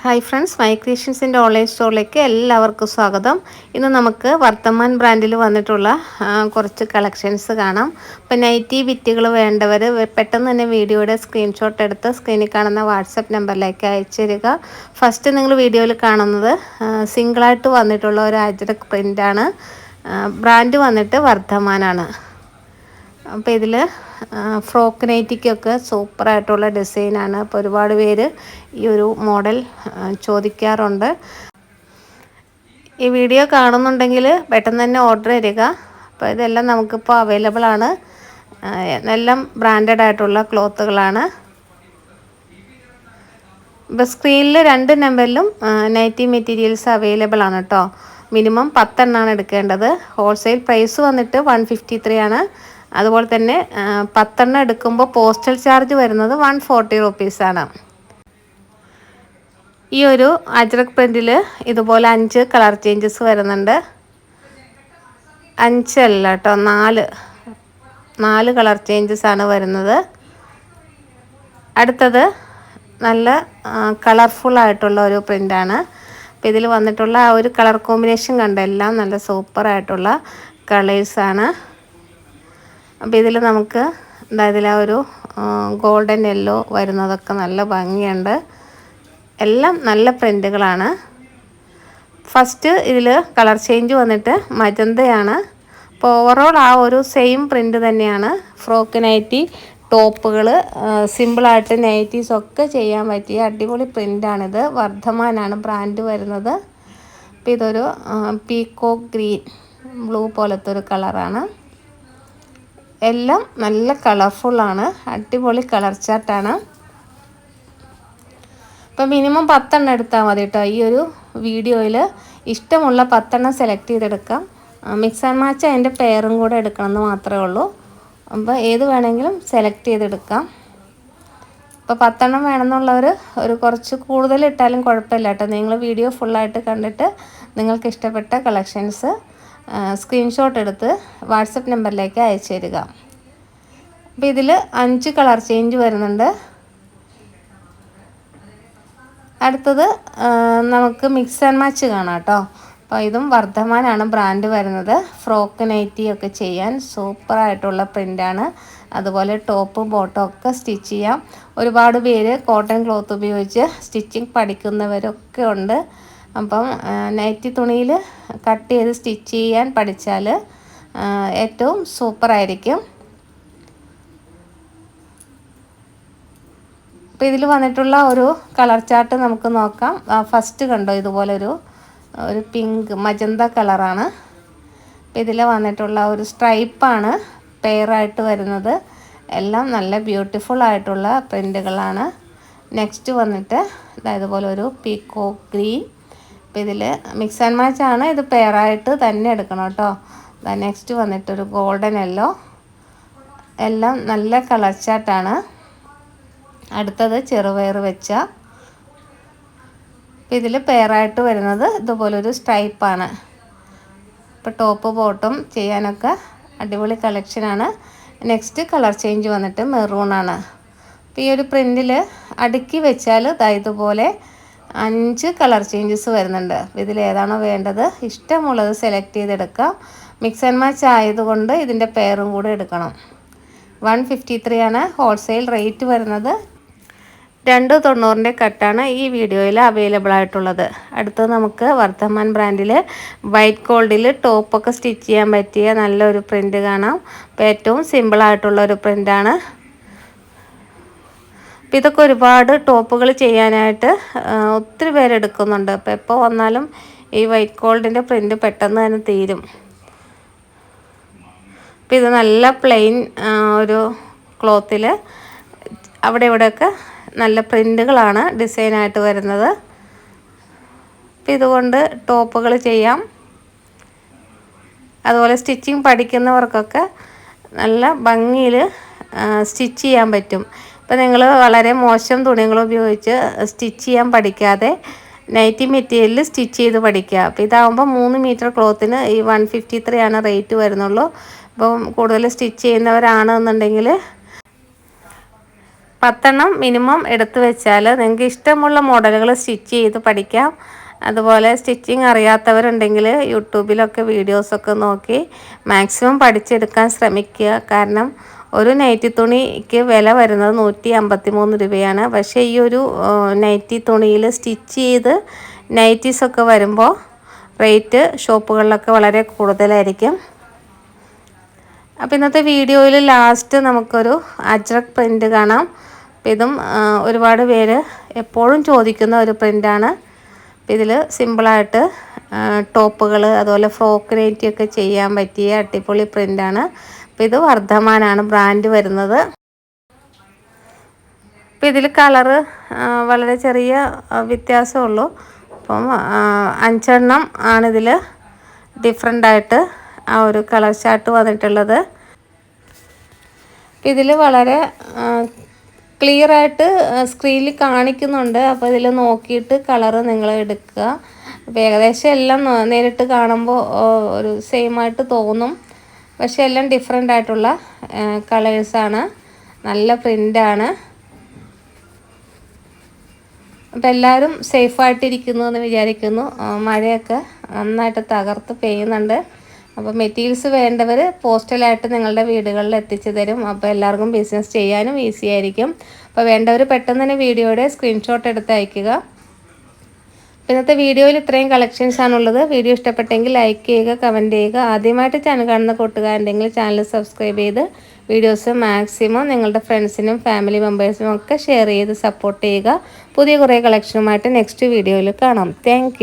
Hi friends my ക്രിയേഷൻസിന്റെ online സ്റ്റോറിലേക്ക് എല്ലാവർക്കും സ്വാഗതം. ഇന്ന് നമുക്ക് വർത്തമാൻ ബ്രാൻഡിൽ വന്നിട്ടുള്ള കുറച്ച് കളക്ഷൻസ് കാണാം. ഇപ്പോൾ നൈറ്റി ബിറ്റുകൾ വേണ്ടവർ പെട്ടെന്ന് തന്നെ വീഡിയോയുടെ സ്ക്രീൻഷോട്ട് എടുത്ത് സ്ക്രീനിൽ കാണുന്ന വാട്സപ്പ് നമ്പറിലേക്ക് അയച്ചു തരിക ഫസ്റ്റ് നിങ്ങൾ വീഡിയോയിൽ കാണുന്നത് സിംഗിളായിട്ട് വന്നിട്ടുള്ള ഒരു അജ്രക് പ്രിന്റാണ് ബ്രാൻഡ് വന്നിട്ട് വർദ്ധമാനാണ്. അപ്പോൾ ഇതിൽ ഫ്രോക്ക് നൈറ്റിക്കൊക്കെ സൂപ്പറായിട്ടുള്ള ഡിസൈനാണ്. അപ്പോൾ ഒരുപാട് പേര് ഈ ഒരു മോഡൽ ചോദിക്കാറുണ്ട്. ഈ വീഡിയോ കാണുന്നുണ്ടെങ്കിൽ പെട്ടെന്ന് തന്നെ ഓർഡർ തരിക. അപ്പോൾ ഇതെല്ലാം നമുക്കിപ്പോൾ അവൈലബിൾ ആണ്. എല്ലാം ബ്രാൻഡഡ് ആയിട്ടുള്ള ക്ലോത്തുകളാണ് ഇപ്പോൾ സ്ക്രീനിൽ രണ്ട് നമ്പറിലും നൈറ്റി മെറ്റീരിയൽസ് അവൈലബിൾ ആണ് കേട്ടോ മിനിമം പത്തെണ്ണമാണ് എടുക്കേണ്ടത്. ഹോൾസെയിൽ പ്രൈസ് വന്നിട്ട് വൺ ഫിഫ്റ്റി ത്രീ ആണ്. അതുപോലെ തന്നെ പത്തെണ്ണം എടുക്കുമ്പോൾ പോസ്റ്റൽ ചാർജ് വരുന്നത് വൺ ഫോർട്ടി റുപ്പീസാണ് ഈ ഒരു അജ്രക് പ്രിന്റിൽ ഇതുപോലെ അഞ്ച് കളർ ചേഞ്ചസ് വരുന്നുണ്ട്. അഞ്ചല്ല കേട്ടോ നാല്. നാല് കളർ ചേഞ്ചസ് ആണ് വരുന്നത്. അടുത്തത് നല്ല കളർഫുൾ ആയിട്ടുള്ള ഒരു പ്രിന്റാണ് അപ്പോൾ ഇതിൽ വന്നിട്ടുള്ള ആ ഒരു കളർ കോമ്പിനേഷൻ കണ്ട എല്ലാം നല്ല സൂപ്പറായിട്ടുള്ള കളേഴ്സാണ് അപ്പോൾ ഇതിൽ നമുക്ക് എന്താ ഇതിൽ ആ ഒരു ഗോൾഡൻ യെല്ലോ വരുന്നതൊക്കെ നല്ല ഭംഗിയുണ്ട്. എല്ലാം നല്ല പ്രിന്റുകളാണ് ഫസ്റ്റ് ഇതിൽ കളർ ചേഞ്ച് വന്നിട്ട് മജന്തയാണ്. അപ്പോൾ ഓവറോൾ ആ ഒരു സെയിം പ്രിന്റ് തന്നെയാണ്. ഫ്രോക്ക് നൈറ്റി ടോപ്പുകൾ സിമ്പിളായിട്ട് നൈറ്റീസ് ഒക്കെ ചെയ്യാൻ പറ്റിയ അടിപൊളി പ്രിന്റാണിത് വർദ്ധമാനാണ് ബ്രാൻഡ് വരുന്നത്. അപ്പോൾ ഇതൊരു പീക്കോ ഗ്രീൻ ബ്ലൂ പോലത്തെ ഒരു കളറാണ് എല്ലാം നല്ല കളർഫുള്ളാണ് അടിപൊളി കളർ ചാർട്ടാണ് ഇപ്പം മിനിമം പത്തെണ്ണം എടുത്താൽ മതി കേട്ടോ. ഈ ഒരു വീഡിയോയിൽ ഇഷ്ടമുള്ള പത്തെണ്ണം സെലക്ട് ചെയ്തെടുക്കാം. മിക്സ് ആൻഡ് മാച്ച് അതിന്റെ പെയറും കൂടെ എടുക്കണം എന്ന് മാത്രമേ ഉള്ളൂ. അപ്പോൾ ഏത് വേണമെങ്കിലും സെലക്ട് ചെയ്തെടുക്കാം. ഇപ്പോൾ പത്തെണ്ണം വേണമെന്നുള്ളവർ ഒരു കുറച്ച് കൂടുതൽ ഇട്ടാലും കുഴപ്പമില്ല കേട്ടോ. നിങ്ങൾ വീഡിയോ ഫുള്ളായിട്ട് കണ്ടിട്ട് നിങ്ങൾക്ക് ഇഷ്ടപ്പെട്ട കളക്ഷൻസ് സ്ക്രീൻഷോട്ട് എടുത്ത് വാട്സപ്പ് നമ്പറിലേക്ക് അയച്ചു തരിക. അപ്പോൾ ഇതിൽ അഞ്ച് കളർ ചേഞ്ച് വരുന്നുണ്ട്. അടുത്തത് നമുക്ക് മിക്സ് ആൻഡ് മാച്ച് കാണാം കേട്ടോ. അപ്പോൾ ഇതും വർദ്ധമാനാണ് ബ്രാൻഡ് വരുന്നത്. ഫ്രോക്ക് നൈറ്റി ഒക്കെ ചെയ്യാൻ സൂപ്പറായിട്ടുള്ള പ്രിന്റാണ് അതുപോലെ ടോപ്പും ബോട്ടും ഒക്കെ സ്റ്റിച്ച് ചെയ്യാം. ഒരുപാട് പേര് കോട്ടൺ ക്ലോത്ത് ഉപയോഗിച്ച് സ്റ്റിച്ചിങ് പഠിക്കുന്നവരൊക്കെ ഉണ്ട്. അപ്പം നൈറ്റി തുണിയിൽ കട്ട് ചെയ്ത് സ്റ്റിച്ച് ചെയ്യാൻ പഠിച്ചാൽ ഏറ്റവും സൂപ്പറായിരിക്കും അപ്പോൾ ഇതിൽ വന്നിട്ടുള്ള ഒരു കളർ ചാർട്ട് നമുക്ക് നോക്കാം. ഫസ്റ്റ് കണ്ടോ ഇതുപോലെ ഒരു പിങ്ക് മജന്ത കളറാണ്. അപ്പോൾ ഇതിൽ വന്നിട്ടുള്ള ഒരു സ്ട്രൈപ്പാണ് പെയറായിട്ട് വരുന്നത്. എല്ലാം നല്ല ബ്യൂട്ടിഫുൾ ആയിട്ടുള്ള പ്രിന്റുകളാണ് നെക്സ്റ്റ് വന്നിട്ട് ഇതുപോലെ ഒരു പീക്കോ ഗ്രീൻ അപ്പോൾ ഇതിൽ മിക്സ് ആൻഡ് മാച്ച് ആണ്. ഇത് പെയറായിട്ട് തന്നെ എടുക്കണം കേട്ടോ. നെക്സ്റ്റ് വന്നിട്ടൊരു ഗോൾഡൻ യെല്ലോ എല്ലാം നല്ല കളർ ചാർട്ടാണ്. അടുത്തത് ചെറുപയർ വെച്ച. അപ്പം ഇതിൽ പെയറായിട്ട് വരുന്നത് ഇതുപോലൊരു സ്ട്രൈപ്പാണ് ഇപ്പോൾ ടോപ്പ് ബോട്ടം ചെയ്യാനൊക്കെ അടിപൊളി കളക്ഷനാണ് നെക്സ്റ്റ് കളർ ചേഞ്ച് വന്നിട്ട് മെറൂണാണ് അപ്പോൾ ഈ ഒരു പ്രിന്റിൽ അടുക്കി വെച്ചാൽ ഇതുപോലെ അഞ്ച് കളർ ചേഞ്ചസ് വരുന്നുണ്ട്. ഇതിൽ ഏതാണോ വേണ്ടത് ഇഷ്ടമുള്ളത് സെലക്ട് ചെയ്തെടുക്കാം. മിക്സ് ആൻഡ് മാച്ച് ആയതുകൊണ്ട് ഇതിന്റെ പെയറും കൂടെ എടുക്കണം. വൺ ഫിഫ്റ്റി ത്രീ ആണ് ഹോൾസെയിൽ റേറ്റ് വരുന്നത്. രണ്ട് തൊണ്ണൂറിന്റെ കട്ടാണ് ഈ വീഡിയോയിൽ അവൈലബിൾ ആയിട്ടുള്ളത്. അടുത്ത് നമുക്ക് വർദ്ധമാൻ ബ്രാൻഡിൽ വൈറ്റ് ഗോൾഡിൽ ടോപ്പൊക്കെ സ്റ്റിച്ച് ചെയ്യാൻ പറ്റിയ നല്ലൊരു പ്രിന്റ് കാണാം. അപ്പോൾ ഏറ്റവും സിമ്പിളായിട്ടുള്ള ഒരു പ്രിന്റാണ് അപ്പോൾ ഇതൊക്കെ ഒരുപാട് ടോപ്പുകൾ ചെയ്യാനായിട്ട് ഒത്തിരി പേരെടുക്കുന്നുണ്ട് അപ്പോൾ എപ്പോൾ വന്നാലും ഈ വൈറ്റ് ഗോൾഡിന്റെ പ്രിന്റ് പെട്ടെന്ന് തന്നെ തീരും. അപ്പോൾ ഇത് നല്ല പ്ലെയിൻ ഒരു ക്ലോത്തിൽ അവിടെ ഇവിടെയൊക്കെ നല്ല പ്രിന്റുകളാണ് ഡിസൈനായിട്ട് വരുന്നത്. അപ്പം ഇതുകൊണ്ട് ടോപ്പുകൾ ചെയ്യാം. അതുപോലെ സ്റ്റിച്ചിങ് പഠിക്കുന്നവർക്കൊക്കെ നല്ല ഭംഗിയിൽ സ്റ്റിച്ച് ചെയ്യാൻ പറ്റും. ഇപ്പം നിങ്ങൾ വളരെ മോശം തുണികൾ ഉപയോഗിച്ച് സ്റ്റിച്ച് ചെയ്യാൻ പഠിക്കാതെ നൈറ്റി മെറ്റീരിയലിൽ സ്റ്റിച്ച് ചെയ്ത് പഠിക്കുക. അപ്പോൾ ഇതാകുമ്പോൾ മൂന്ന് മീറ്റർ ക്ലോത്തിന് ഈ വൺ ഫിഫ്റ്റി ത്രീ ആണ് റേറ്റ് വരുന്നുള്ളൂ. അപ്പം കൂടുതൽ സ്റ്റിച്ച് ചെയ്യുന്നവരാണെന്നുണ്ടെങ്കിൽ പത്തെണ്ണം മിനിമം എടുത്തു വെച്ചാൽ നിങ്ങൾക്ക് ഇഷ്ടമുള്ള മോഡലുകൾ സ്റ്റിച്ച് ചെയ്ത് പഠിക്കാം. അതുപോലെ സ്റ്റിച്ചിങ് അറിയാത്തവരുണ്ടെങ്കിൽ യൂട്യൂബിലൊക്കെ വീഡിയോസൊക്കെ നോക്കി മാക്സിമം പഠിച്ചെടുക്കാൻ ശ്രമിക്കുക. കാരണം ഒരു നൈറ്റി തുണിക്ക് വില വരുന്നത് നൂറ്റി അമ്പത്തി മൂന്ന് രൂപയാണ്. പക്ഷേ ഈ ഒരു നൈറ്റി തുണിയിൽ സ്റ്റിച്ച് ചെയ്ത് നൈറ്റീസൊക്കെ വരുമ്പോൾ റേറ്റ് ഷോപ്പുകളിലൊക്കെ വളരെ കൂടുതലായിരിക്കും. അപ്പോൾ ഇന്നത്തെ വീഡിയോയിൽ ലാസ്റ്റ് നമുക്കൊരു അജ്രക് പ്രിന്റ് കാണാം. അപ്പം ഇതും ഒരുപാട് പേര് എപ്പോഴും ചോദിക്കുന്ന ഒരു പ്രിന്റാണ് അപ്പോൾ ഇതിൽ സിമ്പിളായിട്ട് ടോപ്പുകൾ അതുപോലെ ഫ്രോക്ക് നൈറ്റിയൊക്കെ ചെയ്യാൻ പറ്റിയ അടിപൊളി പ്രിന്റാണ് അപ്പോൾ ഇത് വർദ്ധമാനാണ് ബ്രാൻഡ് വരുന്നത്. അപ്പോൾ ഇതിൽ കളറ് വളരെ ചെറിയ വ്യത്യാസമുള്ളൂ. അപ്പം അഞ്ചെണ്ണം ആണിതിൽ ഡിഫറെന്റായിട്ട് ആ ഒരു കളർ ചാർട്ട് വന്നിട്ടുള്ളത്. ഇതിൽ വളരെ ക്ലിയർ ആയിട്ട് സ്ക്രീനിൽ കാണിക്കുന്നുണ്ട്. അപ്പോൾ ഇതിൽ നോക്കിയിട്ട് കളറ് നിങ്ങൾ എടുക്കുക. അപ്പോൾ ഏകദേശം എല്ലാം നേരിട്ട് കാണുമ്പോൾ ഒരു സെയിം ആയിട്ട് തോന്നും. പക്ഷേ എല്ലാം ഡിഫറെന്റ് ആയിട്ടുള്ള കളേഴ്സാണ് നല്ല പ്രിന്റാണ് അപ്പം എല്ലാവരും സേഫായിട്ടിരിക്കുന്നു എന്ന് വിചാരിക്കുന്നു. മഴയൊക്കെ നന്നായിട്ട് തകർത്ത് പെയ്യുന്നുണ്ട്. അപ്പോൾ മെറ്റീരിയൽസ് വേണ്ടവർ പോസ്റ്റലായിട്ട് നിങ്ങളുടെ വീടുകളിൽ എത്തിച്ചു തരും. അപ്പോൾ എല്ലാവർക്കും ബിസിനസ് ചെയ്യാനും ഈസി ആയിരിക്കും. അപ്പോൾ വേണ്ടവർ പെട്ടെന്ന് തന്നെ വീഡിയോയുടെ സ്ക്രീൻഷോട്ട് എടുത്ത് അയക്കുക. ഇന്നത്തെ വീഡിയോയിൽ ഇത്രയും കളക്ഷൻസ് ആണുള്ളത്. വീഡിയോ ഇഷ്ടപ്പെട്ടെങ്കിൽ ലൈക്ക് ചെയ്യുക കമന്റ് ചെയ്യുക. ആദ്യമായിട്ട് ചാനൽ കാണുന്ന കൂട്ടുകാരുണ്ടെങ്കിൽ ചാനൽ സബ്സ്ക്രൈബ് ചെയ്ത് വീഡിയോസ് മാക്സിമം നിങ്ങളുടെ ഫ്രണ്ട്സിനും ഫാമിലി മെമ്പേഴ്സിനും ഒക്കെ ഷെയർ ചെയ്ത് സപ്പോർട്ട് ചെയ്യുക. പുതിയ കുറേ കളക്ഷനുമായിട്ട് നെക്സ്റ്റ് വീഡിയോയിൽ കാണാം. താങ്ക്